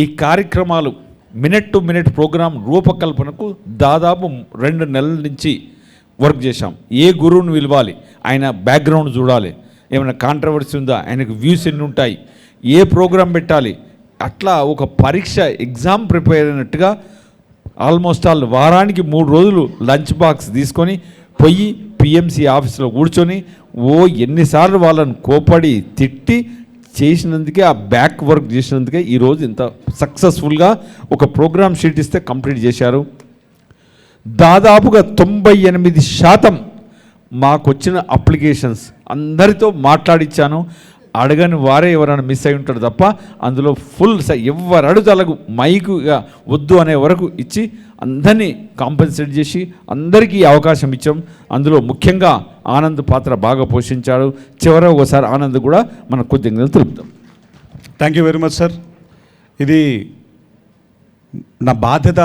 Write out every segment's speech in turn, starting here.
ఈ కార్యక్రమాలు minute to minute programme రూపకల్పనకు దాదాపు రెండు నెలల నుంచి వర్క్ చేశాం. ఏ గురువుని పిలవాలి? ఆయన బ్యాక్గ్రౌండ్ చూడాలి. ఏమైనా కాంట్రవర్సీ ఉందా? ఆయనకు వ్యూస్ ఎన్ని ఉంటాయి? ఏ ప్రోగ్రాం పెట్టాలి? అట్లా ఒక పరీక్ష ఎగ్జామ్ ప్రిపేర్ అయినట్టుగా ఆల్మోస్ట్ ఆల్ వారానికి మూడు రోజులు లంచ్ బాక్స్ తీసుకొని పోయి పిఎంసి ఆఫీస్లో కూర్చొని ఓ ఎన్నిసార్లు వాళ్ళని కోపడి తిట్టి చేసినందుకే ఆ బ్యాక్ వర్క్ చేసినందుకే ఈరోజు ఇంత సక్సెస్ఫుల్గా ఒక ప్రోగ్రామ్ షీట్ ఇస్తే కంప్లీట్ చేశారు. దాదాపుగా తొంభై ఎనిమిది శాతం మాకు వచ్చిన అప్లికేషన్స్ అందరితో మాట్లాడిచ్చాను. అడగని వారే ఎవరైనా మిస్ అయి ఉంటాడు తప్ప అందులో ఫుల్ ఎవరు అడుగుదలకు మైకుగా వద్దు అనే వరకు ఇచ్చి అందరినీ కాంపెన్సేట్ చేసి అందరికీ అవకాశం ఇచ్చాం. అందులో ముఖ్యంగా ఆనంద్ పాత్ర బాగా పోషించాడు. చివర ఒకసారి ఆనంద్ కూడా మన కృతజ్ఞతలు తెలుపుతాం. Thank you very much sir ఇది నా బాధ్యత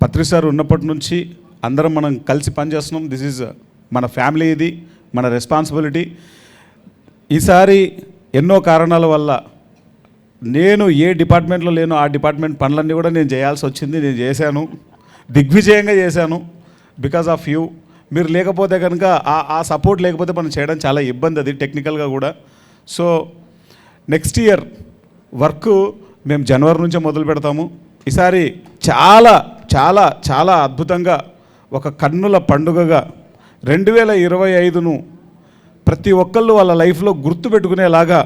పత్రిసార్ ఉన్నప్పటి నుంచి అందరం మనం కలిసి పనిచేస్తున్నాం. దిస్ ఈజ్ uh, మన ఫ్యామిలీ ఇది మన రెస్పాన్సిబిలిటీ ఈసారి ఎన్నో కారణాల వల్ల నేను ఏ డిపార్ట్మెంట్లో లేనో ఆ డిపార్ట్మెంట్ పనులన్నీ కూడా నేను చేయాల్సి వచ్చింది. నేను చేశాను. దిగ్విజయంగా చేశాను. Because of you. మీరు లేకపోతే కనుక ఆ ఆ సపోర్ట్ లేకపోతే మనం చేయడం చాలా ఇబ్బంది అది టెక్నికల్గా కూడా. సో నెక్స్ట్ ఇయర్ వర్క్ మేము జనవరి నుంచే మొదలు పెడతాము. ఈసారి చాలా చాలా చాలా అద్భుతంగా ఒక కన్నుల పండుగగా రెండు వేల ఇరవై ఐదును ప్రతి ఒక్కళ్ళు వాళ్ళ లైఫ్లో గుర్తుపెట్టుకునేలాగా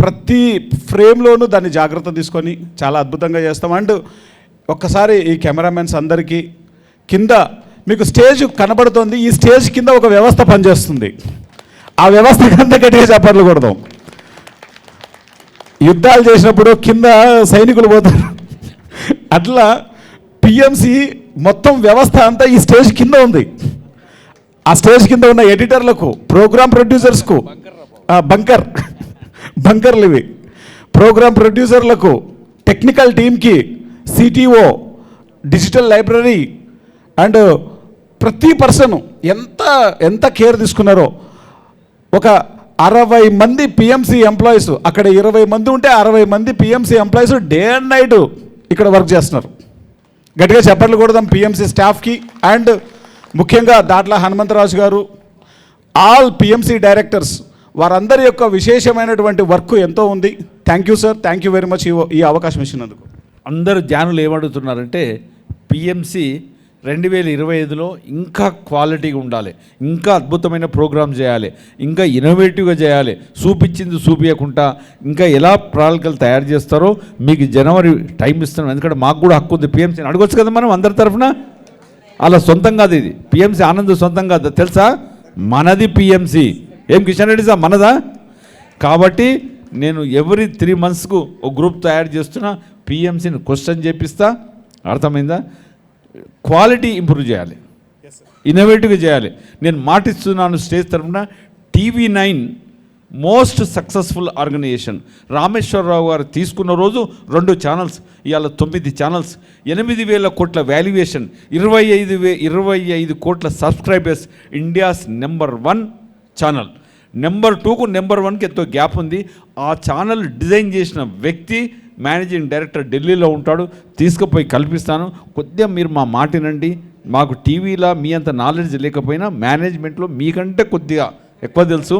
ప్రతి ఫ్రేమ్లోనూ దాన్ని జాగ్రత్త తీసుకొని చాలా అద్భుతంగా చేస్తాం. అండ్ ఒక్కసారి ఈ కెమెరామెన్స్ అందరికీ కింద మీకు స్టేజ్ కనబడుతోంది. ఈ స్టేజ్ కింద ఒక వ్యవస్థ పనిచేస్తుంది. ఆ వ్యవస్థ కింద గట్టిగా చెప్పర్లు కొడదాం. యుద్ధాలు చేసినప్పుడు కింద సైనికులు పోతారు. అట్లా పిఎంసి మొత్తం వ్యవస్థ అంతా ఈ స్టేజ్ కింద ఉంది. ఆ స్టేజ్ కింద ఉన్న ఎడిటర్లకు ప్రోగ్రామ్ ప్రొడ్యూసర్స్కు బంకర్ బంకర్లు ఇవి. ప్రోగ్రామ్ ప్రొడ్యూసర్లకు టెక్నికల్ టీమ్కి సిటీఓ డిజిటల్ లైబ్రరీ అండ్ ప్రతి పర్సన్ ఎంత ఎంత కేర్ తీసుకున్నారో ఒక అరవై మంది పిఎంసి ఎంప్లాయీస్ అక్కడ ఇరవై మంది ఉంటే అరవై మంది PMC employees day and night ఇక్కడ వర్క్ చేస్తున్నారు. గట్టిగా చెప్పట్లు కూడా పిఎంసి స్టాఫ్కి అండ్ ముఖ్యంగా దాట్ల హనుమంతరాజు గారు ఆల్ పిఎంసి డైరెక్టర్స్ వారందరి యొక్క విశేషమైనటువంటి వర్క్ ఎంతో ఉంది. Thank you sir thank you very much ఈ అవకాశం ఇచ్చినందుకు. అందరు ధ్యానులు ఏమడుగుతున్నారంటే పిఎంసి రెండు వేల ఇరవై ఐదులో ఇంకా క్వాలిటీగా ఉండాలి. ఇంకా అద్భుతమైన ప్రోగ్రామ్ చేయాలి. ఇంకా ఇన్నోవేటివ్గా చేయాలి. చూపించింది చూపించకుండా ఇంకా ఎలా ప్రణాళికలు తయారు చేస్తారో మీకు జనవరి టైం ఇస్తున్నాం. ఎందుకంటే మాకు కూడా హక్కు ఉంది. పిఎంసీని అడగొచ్చు కదా మనం అందరి తరఫున? అలా సొంతం కాదు ఇది. పిఎంసీ ఆనంద్ సొంతం కాదు. తెలుసా? మనది పిఎంసీ ఏం కిషన్ రెడ్డి సార్? మనదా? కాబట్టి నేను ఎవ్రీ త్రీ మంత్స్కు ఒక గ్రూప్ తయారు చేస్తున్నా. పిఎంసీని క్వశ్చన్ చేపిస్తా. అర్థమైందా? క్వాలిటీ ఇంప్రూవ్ చేయాలి. ఇన్నోవేటివ్గా చేయాలి. నేను మాటిస్తున్నాను స్టేజ్ తరఫున. TV nine most successful organisation. Rameshwararao garu తీసుకున్న రోజు రెండు ఛానల్స్ ఇవాళ తొమ్మిది ఛానల్స్ ఎనిమిది వేల కోట్ల వాల్యుయేషన్ ఇరవై ఐదు వే ఇరవై ఐదు కోట్ల subscribers India's number one channel number టూకు number వన్కి ఎంతో గ్యాప్ ఉంది. ఆ ఛానల్ డిజైన్ చేసిన వ్యక్తి మేనేజింగ్ డైరెక్టర్ ఢిల్లీలో ఉంటాడు. తీసుకుపోయి కల్పిస్తాను. కొద్దిగా మీరు మా మాటినండి మాకు టీవీలో మీ అంత నాలెడ్జ్ లేకపోయినా మేనేజ్మెంట్లో మీకంటే కొద్దిగా ఎక్కువ తెలుసు.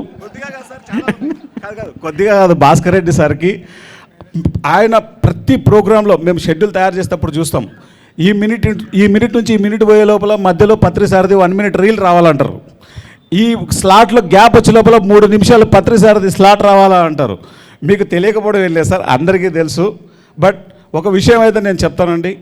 కొద్దిగా కాదు భాస్కర్ రెడ్డి సార్కి. ఆయన ప్రతి ప్రోగ్రాంలో మేము షెడ్యూల్ తయారు చేసేటప్పుడు చూస్తాం. ఈ మినిట్ ఈ మినిట్ నుంచి ఈ మినిట్ పోయే లోపల మధ్యలో పత్రిసారథి వన్ మినిట్ రీల్ రావాలంటారు. ఈ స్లాట్లో గ్యాప్ వచ్చే లోపల మూడు నిమిషాలు పత్రిసారథి స్లాట్ రావాలా అంటారు మీకు తెలియకపోవడం ఏం లేదు సార్ అందరికీ తెలుసు. బట్ ఒక విషయం అయితే నేను చెప్తానండి.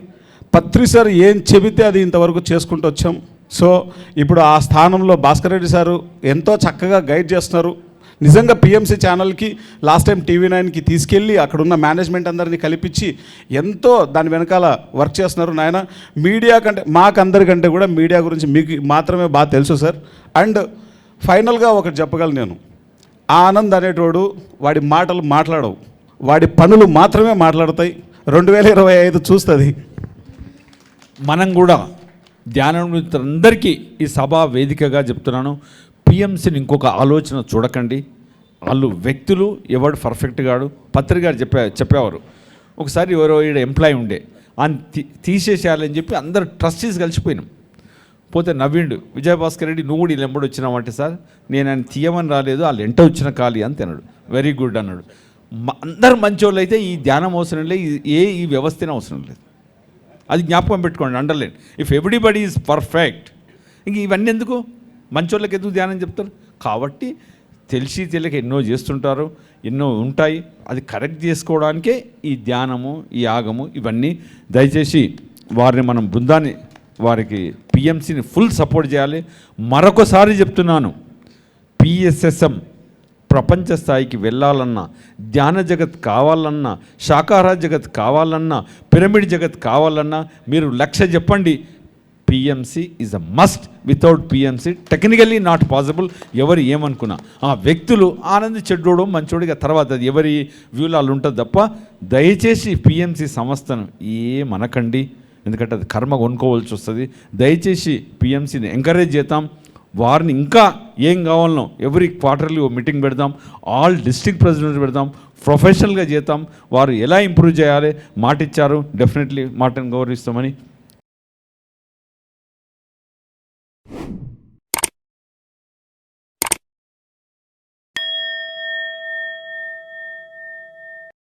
పత్రి సార్ ఏం చెబితే అది ఇంతవరకు చేసుకుంటూ వచ్చాం. సో ఇప్పుడు ఆ స్థానంలో భాస్కర్ రెడ్డి సారు ఎంతో చక్కగా గైడ్ చేస్తున్నారు. నిజంగా పిఎంసీ ఛానల్కి లాస్ట్ టైం టీవీ నైన్కి తీసుకెళ్ళి అక్కడున్న మేనేజ్మెంట్ అందరినీ కల్పించి ఎంతో దాని వెనకాల వర్క్ చేస్తున్నారు నాయన. మీడియా కంటే మాకందరికంటే కూడా మీడియా గురించి మీకు మాత్రమే బాగా తెలుసు సార్. అండ్ ఫైనల్గా ఒకటి చెప్పగలను నేను. ఆనంద్ అనేటోడు వాడి మాటలు మాట్లాడవు. వాడి పనులు మాత్రమే మాట్లాడతాయి. రెండు వేల ఇరవై ఐదు చూస్తుంది. మనం కూడా ధ్యానం అందరికీ ఈ సభా వేదికగా చెప్తున్నాను. పిఎంసీని ఇంకొక ఆలోచన చూడకండి. వాళ్ళు వ్యక్తులు ఎవడు పర్ఫెక్ట్ గాడు? పత్రికారు చెప్పే చెప్పేవారు. ఒకసారి ఎవరో ఈడ ఎంప్లాయ్ ఉండే. అని తీ తీసేసేయాలని చెప్పి అందరు ట్రస్టీస్ కలిసిపోయినాం. పోతే నవ్విండు విజయభాస్కర్ రెడ్డి నువ్వు కూడా ఎంబడి వచ్చినావంటే సార్ నేను ఆయన తీయమని రాలేదు వాళ్ళు ఎంట వచ్చిన ఖాళీ అని తిన్నాడు వెరీ గుడ్ అన్నాడు. మ- అందరు మంచోళ్ళు అయితే ఈ ధ్యానం అవసరం లేదు ఏ ఈ వ్యవస్థనే అవసరం లేదు. అది జ్ఞాపకం పెట్టుకోండి underline if everybody is perfect ఇంక ఇవన్నీ ఎందుకు? మంచోళ్ళకి ఎందుకు ధ్యానం చెప్తారు? కాబట్టి తెలిసి తెలియక ఎన్నో చేస్తుంటారు ఎన్నో ఉంటాయి. అది కరెక్ట్ చేసుకోవడానికే ఈ ధ్యానము ఈ యాగము ఇవన్నీ దయచేసి వారిని మనం బృందాన్ని వారికి పిఎంసిని ఫుల్ సపోర్ట్ చేయాలి. మరొకసారి చెప్తున్నాను పిఎస్ఎస్ఎం ప్రపంచ స్థాయికి వెళ్ళాలన్నా ధ్యాన జగత్ కావాలన్నా శాకాహార జగత్ కావాలన్నా పిరమిడ్ జగత్ కావాలన్నా మీరు లక్ష చెప్పండి. PMC is a must without PMC technically not possible ఎవరు ఏమనుకున్నా. ఆ వ్యక్తులు ఆనంద్ చెడ్డోడు మంచోడిగా తర్వాత అది ఎవరి వ్యూలో వాళ్ళు ఉంటుంది తప్ప దయచేసి పిఎంసి సంస్థను ఏమనకండి. ఎందుకంటే అది కర్మ కొనుక్కోవాల్సి వస్తుంది. దయచేసి పిఎంసీని ఎంకరేజ్ చేద్దాం. వారిని ఇంకా ఏం కావాలనో ఎవ్రీ క్వార్టర్లీ ఓ మీటింగ్ పెడదాం. ఆల్ డిస్ట్రిక్ట్ ప్రెసిడెంట్ పెడదాం. ప్రొఫెషనల్గా చేద్దాం. వారు ఎలా ఇంప్రూవ్ చేయాలి? మాటిచ్చారు. డెఫినెట్లీ మాటను గౌరవిస్తామని